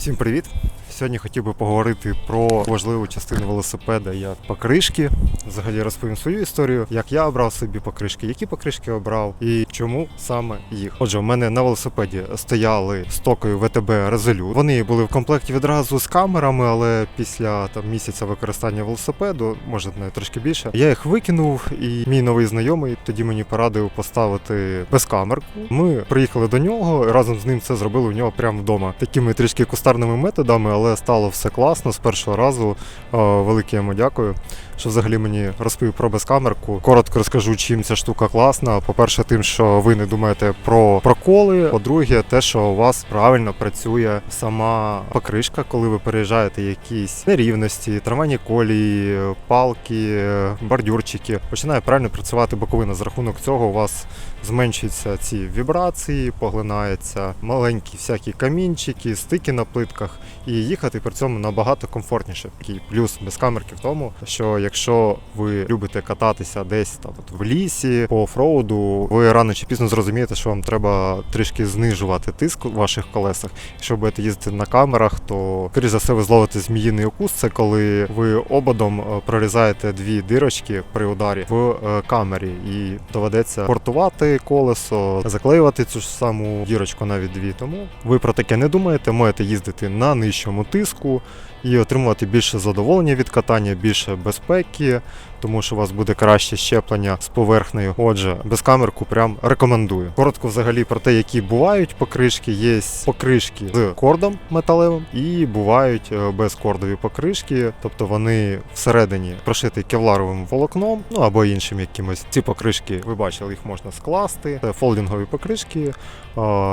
Всім привіт! Сьогодні хотів би поговорити про важливу частину велосипеда як покришки. Взагалі розповім свою історію, як я обрав собі покришки, які покришки обрав і чому саме їх. Отже, у мене на велосипеді стояли стокою ВТБ Resolute. Вони були в комплекті відразу з камерами, але після там місяця використання велосипеду, може навіть трошки більше, я їх викинув, і мій новий знайомий тоді мені порадив поставити безкамерку. Ми приїхали до нього і разом з ним це зробили у нього прямо вдома. Такими трішки кустарними методами, але стало все класно з першого разу. Е, Велике йому дякую, що взагалі мені розповів про безкамерку. Коротко розкажу, чим ця штука класна. По-перше, тим, що ви не думаєте про проколи. По-друге, те, що у вас правильно працює сама покришка, коли ви переїжджаєте якісь нерівності, трамвайні колії, палки, бордюрчики. Починає правильно працювати боковина. За рахунок цього у вас зменшуються ці вібрації, поглинаються маленькі всякі камінчики, стики на плитках, і їхати при цьому набагато комфортніше. Такий плюс без камерки в тому, що якщо ви любите кататися десь там от в лісі по офроуду, ви рано чи пізно зрозумієте, що вам треба трішки знижувати тиск у ваших колесах. Якщо будете їздити на камерах, то скоріш за все ви зловите зміїний укус. Це коли ви ободом е, прорізаєте дві дирочки при ударі в е, камері, і доведеться портувати колесо, заклеювати цю ж саму дірочку навіть дві. Тому ви про таке не думаєте, можете їздити на нижчому тиску і отримувати більше задоволення від катання, більше безпеки, тому що у вас буде краще щеплення з поверхнею. Отже, безкамерку прям рекомендую. Коротко взагалі про те, які бувають покришки. Є покришки з кордом металевим і бувають е, безкордові покришки, тобто вони всередині прошиті кевларовим волокном, ну або іншим якимось. Ці покришки, ви бачили, їх можна скласти. Це фолдингові покришки.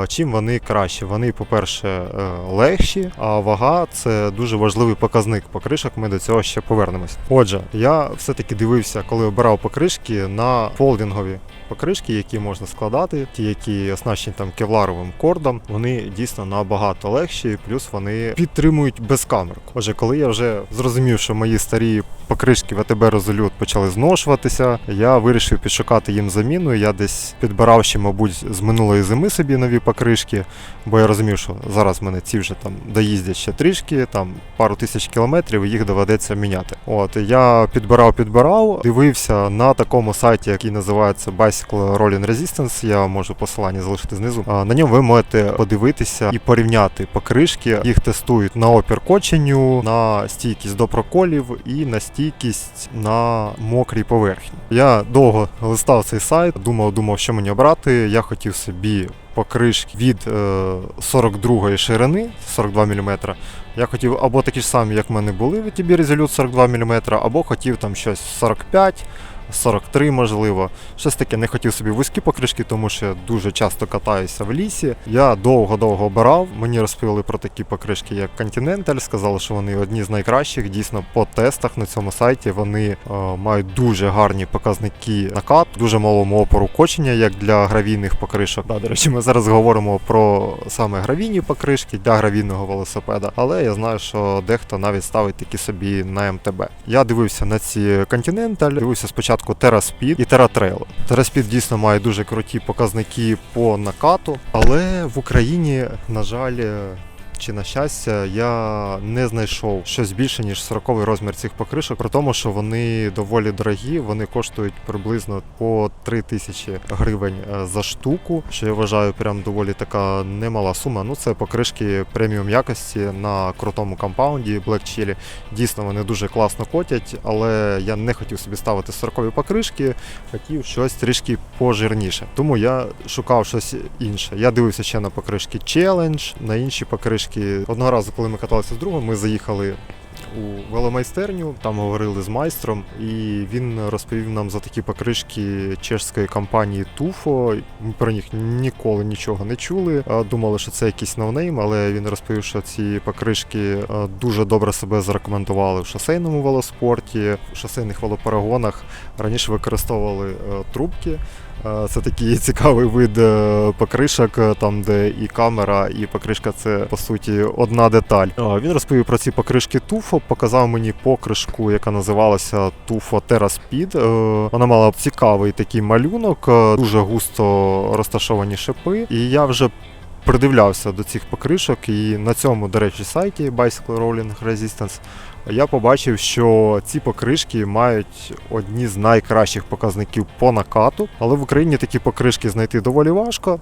Чим вони краще? Вони, по-перше, е, легші, а вага це дуже важливий показник покришок. Ми до цього ще повернемось. Отже, я все-таки дивився, коли обирав покришки на фолдингові покришки, які можна складати, ті, які оснащені там кевларовим кордом, вони дійсно набагато легші, плюс вони підтримують безкамерку. Отже, коли я вже зрозумів, що мої старі покришки ВТБ Resolute почали зношуватися, я вирішив підшукати їм заміну. Я десь підбирав ще, мабуть, з минулої зими собі нові покришки, бо я розумів, що зараз в мене ці вже там доїздять ще трішки, там пару тисяч кілометрів, їх доведеться міняти. От я підбирав, підбирав, дивився на такому сайті, який називається Bicycle Rolling Resistance. Я можу посилання залишити знизу. На ньому ви можете подивитися і порівняти покришки. Їх тестують на опір коченню, на стійкість до проколів і на стійкість на мокрій поверхні. Я довго листав цей сайт, думав, думав, що мені обрати. Я хотів собі покришки від е, 42 ширини, 42 мм. Я хотів або такі ж самі, як в мене були в TB Resolute 42 мм, або хотів там щось 45 43 можливо. Щось таке не хотів собі вузькі покришки, тому що я дуже часто катаюся в лісі. Я довго-довго обирав. Мені розповіли про такі покришки, як Continental, сказали, що вони одні з найкращих. Дійсно, по тестах на цьому сайті вони е, мають дуже гарні показники накат, дуже малому опору кочення, як для гравійних покришок. Да, до речі, ми зараз говоримо про саме гравійні покришки для гравійного велосипеда, але я знаю, що дехто навіть ставить такі собі на МТБ. Я дивився на ці Continental, дивився спочатку Terra Speed і Terra Trail. Terra Speed дійсно має дуже круті показники по накату, але в Україні, на жаль, чи на щастя, я не знайшов щось більше, ніж 40 розмір цих покришок, при тому, що вони доволі дорогі, вони коштують приблизно по 3 тисячі гривень е, за штуку, що я вважаю прям доволі така немала сума. Ну це покришки преміум якості на крутому компаунді Black Chili. Дійсно, вони дуже класно котять, але я не хотів собі ставити 40 покришки, хотів щось трішки пожирніше. Тому я шукав щось інше. Я дивився ще на покришки Challenge, на інші покришки. Одного разу, коли ми каталися з другом, ми заїхали. У веломайстерню там говорили з майстром, і він розповів нам за такі покришки чешської компанії Tufo. Ми про них ніколи нічого не чули. Думали, що це якийсь новнейм, але він розповів, що ці покришки е, дуже добре себе зарекомендували в шосейному велоспорті, в шосейних велоперегонах. Раніше використовували е, трубки. Е, Це такий цікавий вид е, покришок, е, там де і камера, і покришка це по суті одна деталь. Він розповів про ці покришки Tufo, показав мені покришку, яка називалася Speed. Е, Вона мала цікавий такий малюнок, дуже густо розташовані шипи. І я вже придивлявся до цих покришок, і на цьому, до речі, сайті Bicycle Rolling Resistance я побачив, що ці покришки мають одні з найкращих показників по накату, але в Україні такі покришки знайти доволі важко.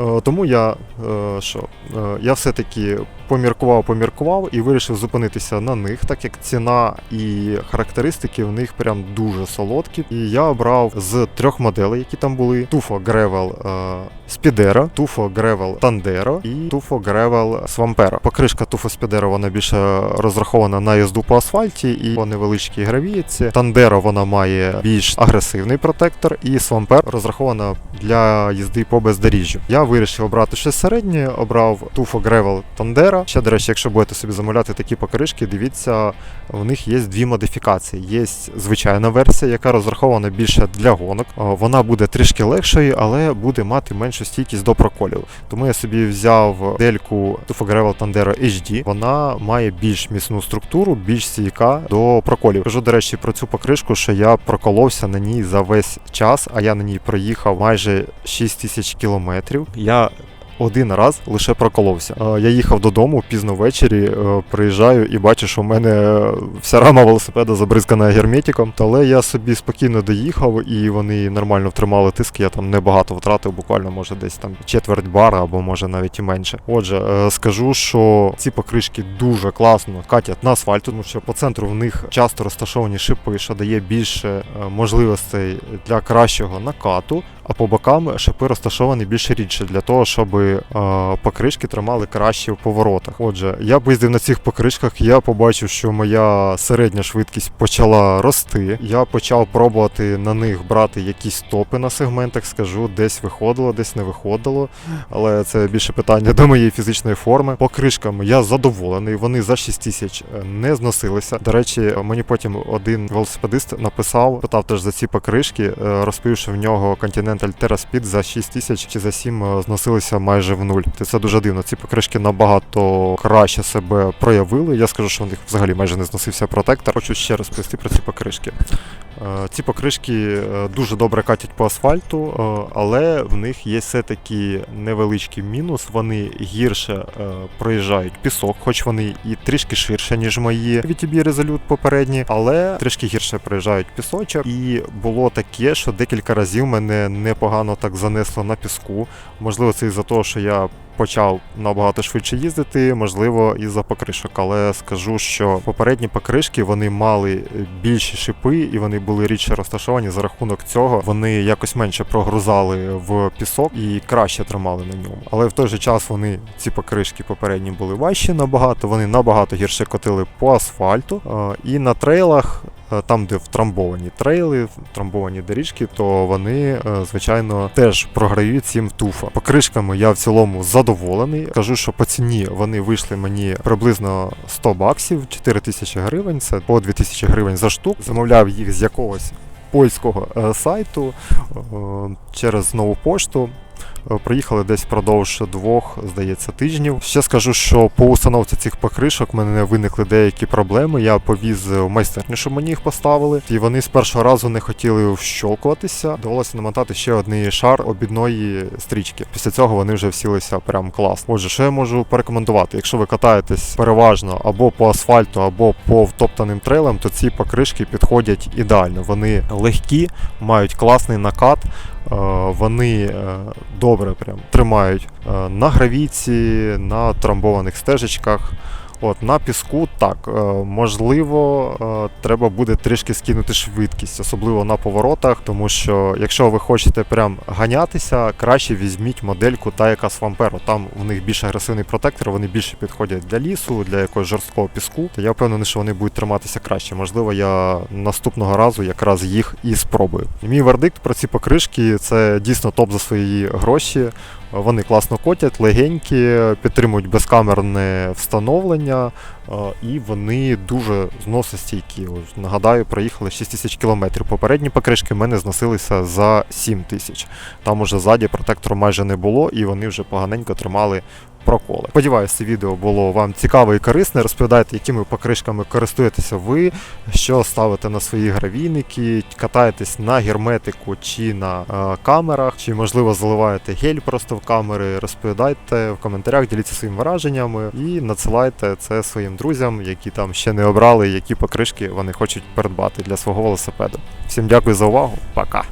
Е, Тому я е, що е, я все-таки поміркував, поміркував і вирішив зупинитися на них, так як ціна і характеристики в них прям дуже солодкі. І я обрав з трьох моделей, які там були: Gravel е, Spidero, Tufo Gravel Tandero і Tufo Gravel Swampero. Покришка Tufo Spidero вона більше розрахована на їзду по асфальті і по невеличкій гравієці. Tandero вона має більш агресивний протектор, і Swampero розрахована для їзди по бездоріжжю. Я вирішив обрати щось середнє, обрав Tufo Gravel Tandero. Ще, до речі, якщо будете собі замовляти такі покришки, дивіться, у них є дві модифікації. Є звичайна версія, яка розрахована більше для гонок. Вона буде трішки легшою, але буде мати меншу стійкість до проколів. Тому я собі взяв дельку Tufo Gravel Tandero HD. Вона має більш міцну структуру, більш стійка до проколів. Кажу, до речі, про цю покришку, що я проколовся на ній за весь час, а я на ній проїхав майже 6 тисяч кілометрів. Я один раз лише проколовся. Я їхав додому пізно ввечері, е, приїжджаю і бачу, що в мене е, вся рама велосипеда забризкана герметиком. Але я собі спокійно доїхав і вони нормально втримали тиск. Я там небагато втратив, буквально може десь там четверть бара або може навіть і менше. Отже, е, скажу, що ці покришки дуже класно катять на асфальт, тому що по центру в них часто розташовані шипи, що дає більше можливостей для кращого накату. А по бокам шипи розташовані більш рідше для того, щоб е, покришки тримали краще в поворотах. Отже, я поїздив на цих покришках, я побачив, що моя середня швидкість почала рости. Я почав пробувати на них брати якісь стопи на сегментах, скажу, десь виходило, десь не виходило. Але це більше питання до моєї фізичної форми. Покришками я задоволений. Вони за 6 тисяч е, не зносилися. До речі, мені потім один велосипедист написав, питав теж за ці покришки, е, розповів, що в нього Continental Terra Speed за 6 тисяч чи за 7 е, зносилися майже в нуль. Це дуже дивно. Ці покришки набагато краще себе проявили. Я скажу, що в них взагалі майже не зносився протектор. Хочу ще розповісти про ці покришки. Е, Ці покришки е, дуже добре катять по асфальту, е, але в них є все-таки невеличкий мінус. Вони гірше проїжджають пісок, хоч вони і трішки ширше, ніж мої VTB Resolute попередні, але трішки гірше проїжджають пісочок. І було таке, що декілька разів мене непогано так занесло на піску. Можливо, це із-за того, що я почав набагато швидше їздити, можливо, із-за покришок. Але скажу, що попередні покришки вони мали більші шипи і вони були рідше розташовані. За рахунок цього вони якось менше прогрузали в пісок і краще тримали на ньому. Але в той же час вони ці покришки попередні були важчі набагато. Вони набагато гірше котили по асфальту. Е, І на трейлах е, там, де втрамбовані трейли, втрамбовані доріжки, то вони, е, звичайно, теж програють цим туфа. Покришками я в цілому задоволений. Кажу, що по ціні вони вийшли мені приблизно 100 баксів, 4 тисячі гривень, це по 2 тисячі гривень за штук. Замовляв їх з якогось польського е, сайту е, через нову пошту. Е, Приїхали десь впродовж двох, здається, тижнів. Ще скажу, що по установці цих покришок в мене виникли деякі проблеми. Я повіз в майстерню, щоб мені їх поставили, і вони з першого разу не хотіли вщолкуватися. Довелося намотати ще один шар обідної стрічки. Після цього вони вже всілися прям клас. Отже, що я можу порекомендувати? Якщо ви катаєтесь переважно або по асфальту, або по втоптаним трейлам, то ці покришки підходять ідеально. Вони легкі, мають класний накат. Е, Вони е, добре прям тримають е, на гравійці, на трамбованих стежечках. От на піску так, е, можливо, е, треба буде трішки скинути швидкість, особливо на поворотах, тому що якщо ви хочете прям ганятися, краще візьміть модельку та яка з Вамперо. Там в них більш агресивний протектор, вони більше підходять для лісу, для якогось жорсткого піску. То я впевнений, що вони будуть триматися краще. Можливо, я наступного разу якраз їх і спробую. Мій вердикт про ці покришки це дійсно топ за свої гроші. Вони класно котять, легенькі, підтримують безкамерне встановлення, е, і вони дуже зносостійкі. Ось, Нагадаю, проїхали 6 тисяч кілометрів. Попередні покришки в мене зносилися за 7 тисяч. Там уже ззаді протектору майже не було, і вони вже поганенько тримали проколи. Сподіваюся, це відео було вам цікаве і корисне. Розповідайте, якими покришками користуєтеся ви, що ставите на свої гравійники, катаєтесь на герметику чи на е, камерах, чи можливо заливаєте гель просто в камери. Розповідайте в коментарях, діліться своїми враженнями і надсилайте це своїм друзям, які там ще не обрали, які покришки вони хочуть придбати для свого велосипеду. Всім дякую за увагу, пока.